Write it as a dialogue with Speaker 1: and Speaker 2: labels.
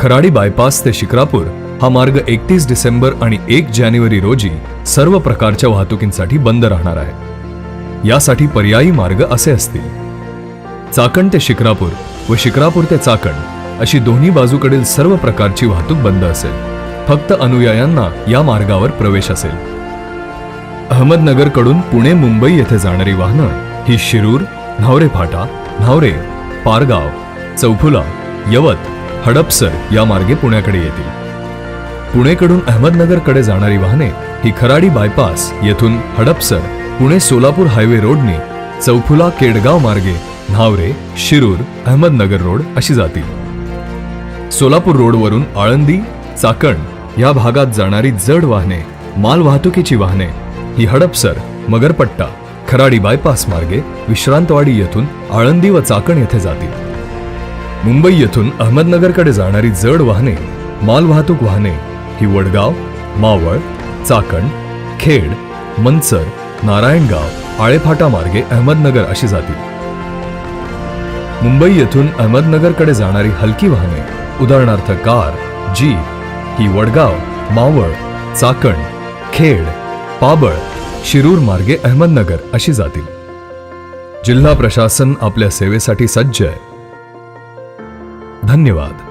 Speaker 1: Kharadi bypass ते शिक्रापूर हा मार्ग एकतीस डिसेंबर आणि एक जानेवारी रोजी सर्व प्रकारच्या वाहतुकींसाठी बंद राहणार आहे. यासाठी पर्यायी मार्ग असे असतील. चाकण ते शिक्रापूर व शिक्रापूर ते चाकण अशी दोन्ही बाजूकडील सर्व प्रकारची वाहतूक बंद असेल. फक्त अनुयायांना या मार्गावर प्रवेश असेल. अहमदनगरकडून पुणे मुंबई येथे जाणारी वाहनं ही शिरूर न्हावरे फाटा न्हावरे पारगाव चौफुला यवत हडपसर या मार्गे पुण्याकडे येतील. पुणेकडून अहमदनगरकडे जाणारी वाहने ही खराडी बायपास येथून हडपसर पुणे सोलापूर हायवे रोडने चौफुला केडगाव मार्गे न्हावरे शिरूर अहमदनगर रोड अशी जातील. सोलापूर रोडवरून आळंदी चाकण या भागात जाणारी जड वाहने माल वाहतुकीची वाहने ही हडपसर मगरपट्टा खराडी बायपास मार्गे विश्रांतवाडी येथून आळंदी व चाकण येथे जातील. मुंबई येथून अहमदनगरकडे जाणारी जड वाहने मालवाहतूक वाहने ही वडगाव मावळ चाकण खेड मनसर नारायणगाव आळेफाटा मार्गे अहमदनगर अशी जातील. मुंबई येथून अहमदनगरकडे जाणारी हलकी वाहने उदाहरणार्थ कार जीप ही वडगाव मावळ चाकण खेड पाबळ शिरूर मार्गे अहमदनगर अशी जातील. जिल्हा प्रशासन आपल्या सेवेसाठी सज्ज आहे. धन्यवाद.